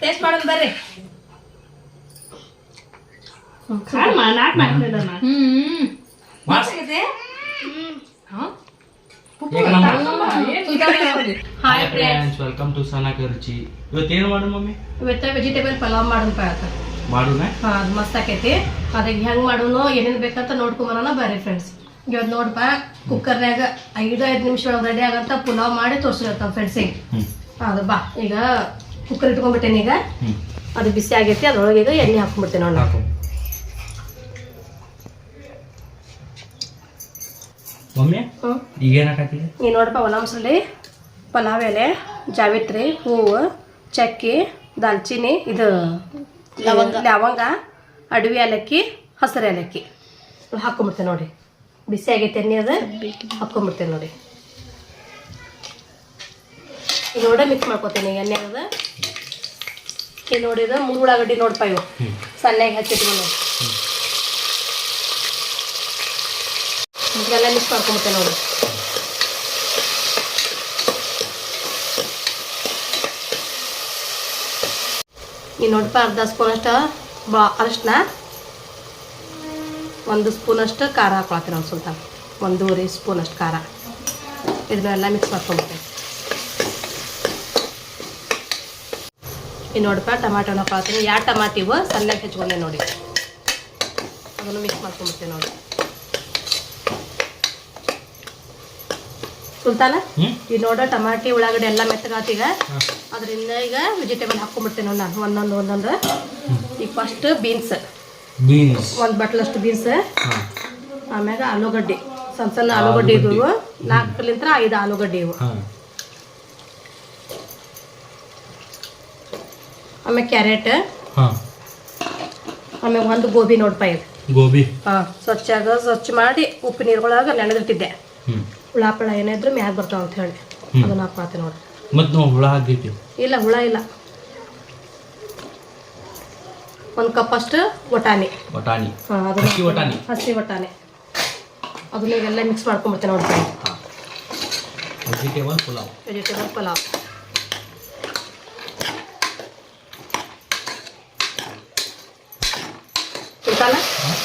Taste ಬರ್ರಿ. Hi friends friends welcome to ಸನಾಕ ರುಚಿ ಏನು ಮಾಡು ಮಮ್ಮಿ? ಇವತ್ತು ವೆಜಿಟೇಬಲ್ ಪಲಾವ್ ಮಾಡೋಣ ಪಾಯತ ಮಾಡೋಣ ಹಾ ಅದು ಮಸ್ತ್ ಆಕೈತಿ. ಅದಕ್ಕೆ ಹೆಂಗ್ ಮಾಡೋನು ಏನೇನ್ ಬೇಕಂತ ನೋಡ್ಕೊಂಬರೋಣ ಬರ್ರಿ ಫ್ರೆಂಡ್ಸ್ ಇವತ್ತು ನೋಡ್ಪ ಕುಕ್ಕರ್ನಾಗ ಐದು ಐದು ನಿಮಿಷ ಒಳಗೆ ರೆಡಿ ಆಗಂತ ಪುಲಾವ್ ಮಾಡಿ ತೋರ್ಸಿರ್ತಾವ ಫ್ರೆಂಡ್ಸಿಗೆ ಹ್ಮ್. ಅದು ಬಾ. ಈಗ ಕುಕ್ಕರ್ ಇಟ್ಕೊಂಡ್ಬಿಟ್ಟೇನೆ ಈಗ. ಅದು ಬಿಸಿ ಆಗೈತಿ ಅದ್ರೊಳಗೆ ಈಗ ಎಣ್ಣೆ ಹಾಕೊಂಡ್ಬಿಡ್ತೇನೆ ನೋಡಿ. ಹಾಕು. ಹ್ಞೂ ಈಗ ಏನು ಈ ನೋಡಪ್ಪ ಒಲ ಮಸಾಲೆ ಪಲಾವ್ ಎಲೆ ಜಾವಿತ್ರಿ ಹೂವು ಚಕ್ಕಿ ದಾಲ್ಚಿನ್ನಿ ಇದು ಲವಂಗ. ಲವಂಗ ಅಡವಿ ಏಲಕ್ಕಿ ಹಸಿರು ಏಲಕ್ಕಿ. ಹಾಕೊಂಡ್ಬಿಡ್ತೇನೆ ಹಾಕೊಂಬಿಡ್ತೇನೆ ನೋಡಿ. ಬಿಸಿ ಆಗೈತೆ ಎಣ್ಣೆ ಅದು. ಹಾಕೊಂಬಿಡ್ತೇನೆ ನೋಡಿ. ನೋಡ ಮಿಕ್ಸ್ ಮಾಡ್ಕೊತೀನಿ ಎಣ್ಣೆ ಅದು ನೋಡಿ ನೋಡಿದ ಮೂರು ಉಳ್ಳಾಗಡ್ಡಿ ನೋಡಪ್ಪ ಇವು. ಸಣ್ಣಗೆ ಹಚ್ಚಿಟ್ಕೊಂಡು. ಇದೆಲ್ಲ ಮಿಕ್ಸ್ ಮಾಡ್ಕೊಂಬಿಟ್ಟೆ ನೋಡಿ. ಈ ನೋಡಪ್ಪ ಅರ್ಧ ಸ್ಪೂನ್ ಅಷ್ಟು ಬಾ ಅರಿಶಿನ. ಒಂದು ಸ್ಪೂನ್ ಅಷ್ಟು ಖಾರ ಹಾಕೊಳತ್ತೀನಿ ಒಂದು ಸ್ವಲ್ಪ. ಒಂದೂವರೆ ಸ್ಪೂನ್ ಅಷ್ಟು ಖಾರ. ಇದನ್ನೆಲ್ಲ ಮಿಕ್ಸ್ ಮಾಡ್ಕೊಂಬಿಡ್ತೇನೆ ಈ ನೋಡಪ್ಪ ಟಮಾಟೋನ ಹಾಕೊಳತ್ತೀನಿ ಯಾವ ಟಮಾಟಿ ಇವು ಸಣ್ಣಗೆ ಹೆಚ್ಕೊಂಡೆ ನೋಡಿ. ಅದನ್ನು ಮಿಕ್ಸ್ ಮಾಡ್ಕೊಂಬಿಡ್ತೇನೆ ನೋಡಿ. ಸುಲ್ತಾನ? ಈ ನೋಡ ಟಮಾಟಿ ಉಳ್ಳಾಗಡ್ಡೆ ಎಲ್ಲ ಮೆತ್ತಗಾತೀಗ ಅದರಿಂದ ಈಗ ವೆಜಿಟೇಬಲ್ ಹಾಕೊಂಡ್ಬಿಡ್ತೇನೆ ನೋಡಿ ನಾನು. ಒಂದೊಂದು ಒಂದೊಂದು. ಈಗ ಫಸ್ಟ್ ಬೀನ್ಸ್ ಬೀನ್ಸ್ ಒಂದು ಬಟ್ಲಷ್ಟು ಬೀನ್ಸ್ ಆಮ್ಯಾಗ ಆಲೂಗಡ್ಡೆ. ಸಣ್ಣ ಸಣ್ಣ ಆಲೂಗಡ್ಡೆ. ಇವು. ನಾಲ್ಕಲಿಂತ್ರ ಐದು ಆಲೂಗಡ್ಡೆ ಇವು. ಆಮೇಲೆ ಕ್ಯಾರೆಟ್. ಹಾಂ. ಆಮೇಲೆ ಒಂದು ಗೋಬಿ ನೋಡಪ್ಪ ಇದು. ಗೋಬಿ. ಹಾಂ ಸ್ವಚ್ಛಾಗ ಸ್ವಚ್ಛ ಮಾಡಿ ಉಪ್ಪು ನೀರುಗಳಾಗ ನೆನೆದಿಟ್ಟಿದ್ದೆ ಹ್ಞೂ ಹುಳಾಪಳ ಏನಿದ್ರು ಮ್ಯಾಗ ಬರ್ತಾವ ಅಂತ ಹೇಳಿ. ಅದನ್ನ ಹಾಕ್ಕೊಳ್ತೀನಿ ನೋಡಿ ಮತ್ತೆ ನಾವು ಹುಳ ಹಾಕೈತಿ ಇಲ್ಲ ಹುಳ ಇಲ್ಲ. ಒಂದು ಕಪ್ ಅಷ್ಟು ಒಟಾಣಿ ಬಟಾಣಿ ಹಾಂ ಅದು ಹಸಿ ವಟಾಣಿ. ಹಸಿ ಬಟಾಣಿ ಅದನ್ನ ಈಗೆಲ್ಲ ಮಿಕ್ಸ್ ಮಾಡ್ಕೊಂಬರ್ತೇನೆ ನೋಡಿ vegetable pulao. Vegetable pulao. Sultana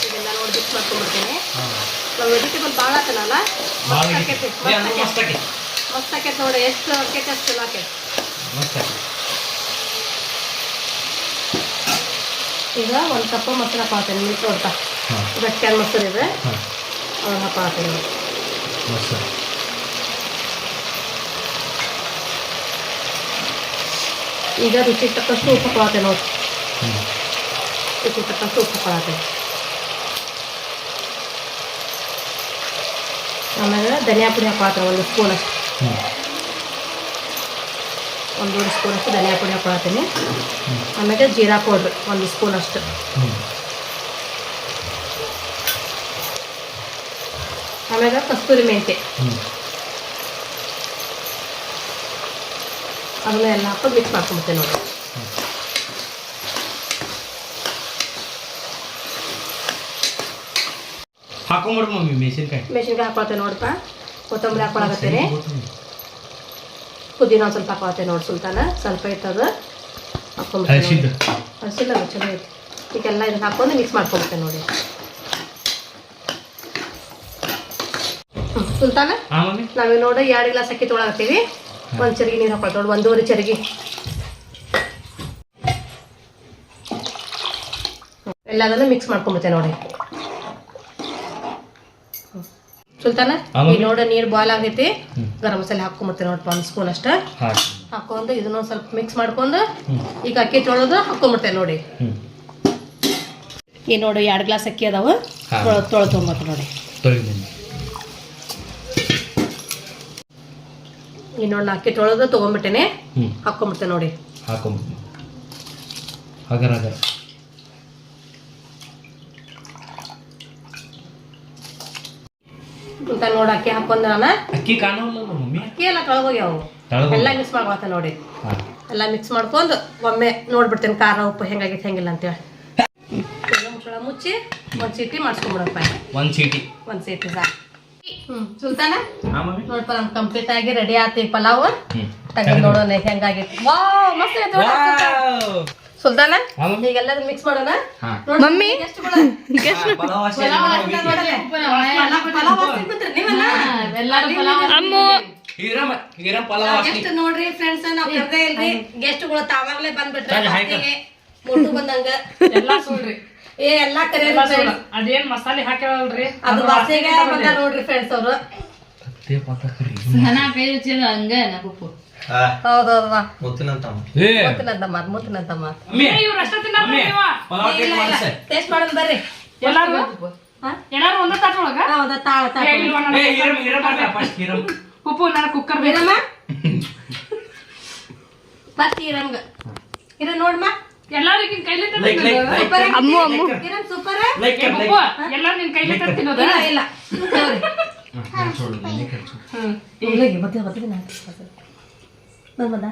ಇದೆಲ್ಲ ನೋಡಿ ಮಿಕ್ಸ್ ಮಾಡ್ಕೊಂಡ್ಬಿಡ್ತೇನೆ. ನಾವು ವೆಜಿಟೇಬಲ್ ಭಾಳ ಹಾಕಲ್ಲ ಮಸ್ತ್ ಆಕೈತಿ ಮಸ್ತ್ ನೋಡಿ ಎಷ್ಟು ಆಕೈತಿ ಅಷ್ಟು ಚಲೋ ಈಗ ಒಂದು ಕಪ್ಪ ಮೊಸರು ಹಾಕೊಳ್ತೇನೆ ನೀರು ನೋಡ್ತಾ. ಗಟ್ಟಿಯಾದ ಮೊಸರು ಇದೆ. ಹಾಂ. ಅದನ್ನ ಹಾಕೊಳ್ತೇನೆ ಈಗ. ರುಚಿ ತಕ್ಕಷ್ಟು ಉಪ್ಪು ಹಾಕೊಳ್ತೇನೆ ನೋಡಿ. ರುಚಿಗೆ ತಕ್ಕಷ್ಟು ಉಪ್ಪು ಹಾಕೊಳತ್ತೇನೆ ಆಮೇಲೆ ಧನಿಯಾ ಪುಡಿ ಹಾಕೊಳತ್ತೇನೆ ಒಂದು ಸ್ಪೂನ್ ಅಷ್ಟು ಹ್ಞೂ ಒಂದೂವರೆ ಸ್ಪೂನ್ ಅಷ್ಟು ಧನಿಯಾ ಪುಡಿ ಹಾಕೊಳತ್ತೀನಿ ಆಮೇಲೆ ಜೀರಾ ಪೌಡ್ರ್ ಒಂದು ಸ್ಪೂನ್ ಅಷ್ಟು ಆಮೇಲೆ ಕಸ್ತೂರಿ ಮೆಂತೆ ಅದನ್ನ ಎಲ್ಲ ಹಾಕೊಂಡು ಮಿಕ್ಸ್ ಮಾಡ್ಕೊಂಬಿಡ್ತೇನೆ ನೋಡಿ ಹಾಕೊಂಬಿಡು ಮಮ್ಮಿ ಮೆಣಸಿನ್ಕಾಯಿ. ಮೆಣಸಿನ್ಕಾಯಿ ಹಾಕೊಳ್ತೇನೆ ನೋಡಪ್ಪ ಕೊತ್ತಂಬರಿ ಹಾಕೊಳಕತ್ತೇನೆ ಪುದೀನ ಒಂದು ಸ್ವಲ್ಪ ಹಾಕೊಳತ್ತೆ ನೋಡಿ ಸುಲ್ತಾನ. ಸ್ವಲ್ಪ ಇರ್ತದ ಹಸಿದ್ದು ಹಸಿಲ್ಲ ಚಲೋ ಐತಿ. ಈಗೆಲ್ಲ ಇದನ್ನ ಹಾಕೊಂಡು ಮಿಕ್ಸ್ ಮಾಡ್ಕೊಂಬಿಡ್ತೇನೆ ನೋಡಿ. ಸುಲ್ತಾನ? ನಾವೇ ನೋಡಿ ಎರಡು ಗ್ಲಾಸ್ ಅಕ್ಕಿ ತೊಗೊಳಕತ್ತೀವಿ. ಒಂದು ಚರಿಗೆ ನೀರು ಹಾಕೊಳ್ತೋಡು ಒಂದೂವರೆ ಚರಿಗೆ. ಎಲ್ಲದನ್ನು ಮಿಕ್ಸ್ ಮಾಡ್ಕೊಂಬಿಡ್ತೇವೆ ನೋಡಿ ಹ್ಮ್. ಸುಲ್ತಾನ ಈ ನೋಡ ನೀರು ಬಾಯ್ಲ್ ಆಗೈತಿ. ಗರಂ ಮಸಾಲೆ ಹಾಕೊಂಬತ್ತೆ ನೋಡಪ್ಪ ಒಂದ್ ಸ್ಪೂನ್ ಅಷ್ಟ. ಹಾಕೊಂಡು ಇದನ್ನ ಸ್ವಲ್ಪ ಮಿಕ್ಸ್ ಮಾಡ್ಕೊಂಡು ಈಗ ಅಕ್ಕಿ ತೊಳೆದು ಹಾಕೊಂಬಿಡ್ತೇವೆ ನೋಡಿ. ಈ ನೋಡಿ ಎರಡ್ ಗ್ಲಾಸ್ ಅಕ್ಕಿ ಅದಾವ. ತೊಳೆದು ತೊಗೊಂಬತ್ತು ನೋಡಿ. ಈ ನೋಡಿ ನಾ ಅಕ್ಕಿ ತೊಳೆದು ತೊಗೊಂಬಿಟ್ಟೇನೆ. ಹಾಕೊಂಬಿಡ್ತೇನೆ ನೋಡಿ. ಹಾಕೊಂಬಿಡ್ತೀನಿ ಹಗರ ನೋಡ ಅಕ್ಕಿ ಹಾಕೊಂಡ್ ನಾನು. ಅಕ್ಕಿ ಕಾಣಲ್ಲ ಮಮ್ಮಿ? ಅಕ್ಕಿ ಎಲ್ಲ ಕಳ್ಗೋಗ್ಯಾವು ಎಲ್ಲ ಮಿಕ್ಸ್ ಮಾಡ್ಕೊತ ನೋಡಿ. ಎಲ್ಲ ಮಿಕ್ಸ್ ಮಾಡ್ಕೊಂಡು ಒಮ್ಮೆ ನೋಡ್ಬಿಡ್ತೇನೆ ಖಾರ ಉಪ್ಪು ಹೆಂಗಾಗೈತೆ ಹೆಂಗಿಲ್ಲ ಅಂತೇಳಿ. ಮುಚ್ಚಳ ಮುಚ್ಚಿ ಒಂದ್ ಸೀಟಿ ಮಾಡಿಸ್ಕೊಂಡ್ಬಿಡಪ್ಪ. ಒಂದು ಚೀಟಿ. ಒಂದ್ ಸೀಟಿ ಸಾಕು. ಸುಲ್ತಾನ? ನೋಡ್ಪ ನಮ್ ಕಂಪ್ಲೀಟ್ ಆಗಿ ರೆಡಿ ಆತಿ ಪಲಾವ್. ತಗೊಂಡ್ ನೋಡೋಣ ಹೆಂಗಾಗೈತಿ. ವಾವ್ ಮಸ್ತ್ ಐತಿ. ವಾವ್! ಸುಲ್ತಾನ? ಈಗೆಲ್ಲದು ಮಿಕ್ಸ್ ಮಾಡೋಣ? ಮಮ್ಮಿ. ಹಾ, ಪಲಾವ್ ಅಷ್ಟೇ ಅಲ್ಲ ಮಮ್ಮಿ. ಎಲ್ಲಾರು ಪಲಾವ್ ಹೀರಮ್ಮ ಹೀರಮ್ಮ ಪಲಾವ್ ಗೆಸ್ಟ್ ನೋಡ್ರಿ ಫ್ರೆಂಡ್ಸ್ ನಾವ್ ಕರ್ದೇ ಇಲ್ರಿ. ಗೆಸ್ಟ್ಗಳು ತಾವಾಗ್ಲೇ ಬಂದ್ಬಿಟ್ರಿ. ಬಂದಂಗ. ಎಲ್ಲಾ ಸುಳ್ರಿ. ಏ ಎಲ್ಲಾ ಕರೆ ಎಲ್ಲಾ ಸುಳ್ಳು ಅದೇನ್ ಮಸಾಲೆ ಹಾಕ್ಯಾವಲ್ರಿ? ಅದು ವಾಸಿಗೆ ಬಂದ ನೋಡ್ರಿ ಫ್ರೆಂಡ್ಸ್ ಅವರು. ಕರಿ. ಕೈ ರುಚಿದ ಹಂಗ ಟೇಸ್ಟ್ ಮಾಡೋಣ ಬರ್ರಿ. ಎಲ್ಲಾರು? ಎಲ್ಲಾರು ಒಂದ ಒಳಗ? ಹೌದಾ ತಾಳ ತಾಳ ಏ, first. ಉಪ್ಪು ನನ್ನ ಕುಕ್ಕರ್ ಬೇಕು. ಇರಮ್ಮ. ಫಸ್ಟ್ ಇರಮ್ಗ. ಇರ ನೋಡ್ಮ. ಎಲ್ಲಾರಿಗಿನ ಕೈಲಿ Like, like, like, super like, like, ಇರಮ್ ಸೂಪರ್ like, ಏ like. ಪಪ್ಪು ಎಲ್ಲಾರು ನಿನ್ ಕೈಲಿ ತರ್ತಿನೋದ ಇಲ್ಲ ಇಲ್ಲ. ನೋಡ್ರಿ ಹಾ, ನಾನ್ ಸುಳ್ಳು, ನೀನೇ ಕರ್ಸು. ಹ್ಮ್ ಇಲ್ಲಿಗೆ ಮತ್ತೆ ಮತ್ತೆ ಬಂದ ಬಂದ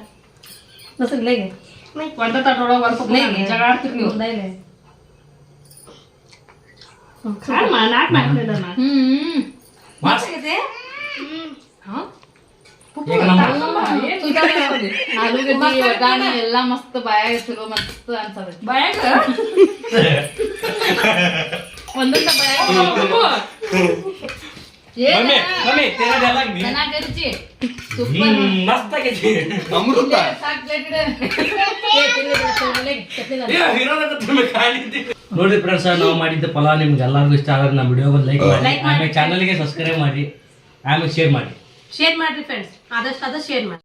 ಬಸ್ ಇಲ್ಲಿಗೆ ಒಂದ ಒಂದ್ ಪಪ್ಪು ಇಲ್ಲಿಗೆ ಜಗಳ ಆಡ್ತಿರ್ ನೀವು ಇಲ್ಲ ನಾಕ್ ಮಾ ಹ್ಮ್ ಮಸ್ತ್. ಹಾ ಏಕ ನಂಬರ್. ಆಲೂಗಡ್ಡಿ ಒಗ್ಗಾಣಿ ಎಲ್ಲಾ ಮಸ್ತ್ ಬಾಯಾಗ ಚಲೋ ಮಸ್ತ್ ಅನ್ಸದ ಬಾಯಾಗ ಒಂದೊಂದ ಬಾಯಾಗ ಮಮ್ಮಿ, ಮಮ್ಮಿ, तेरा dialogue ನೀ. ಚೆನ್ನಾಗಿರ್ಚಿ ಹ್ಮ್, ಮಸ್ತ್ ಆಗೈತಿ. ಅಮೃತ. ಏ, ಹೀರೋದ ಹತ್ರ ತಿನ್ಬೇಕು, ಖಾಲಿ ನೋಡ್ರಿ ಫ್ರೆಂಡ್ಸ್ ನಾವು ಮಾಡಿದ್ದ ಪಲಾವ್ ನಿಮ್ಗೆ ಎಲ್ಲರಿಗೂ ಇಷ್ಟ ಆದ್ರೆ ನಮ್ಮ ವಿಡಿಯೋ ಬಂದು ಲೈಕ್ ಮಾಡಿ. Like ಮಾಡಿ. ಆಮೇಲೆ ಚಾನಲ್ಗೆ ಸಬ್ಸ್ಕ್ರೈಬ್ ಮಾಡಿ. ಆಮೇಲೆ ಶೇರ್ ಮಾಡಿ. ಶೇರ್ ಮಾಡಿ ಫ್ರೆಂಡ್ಸ್ ಆದಷ್ಟು ಆದಷ್ಟು ಶೇರ್ ಮಾಡಿ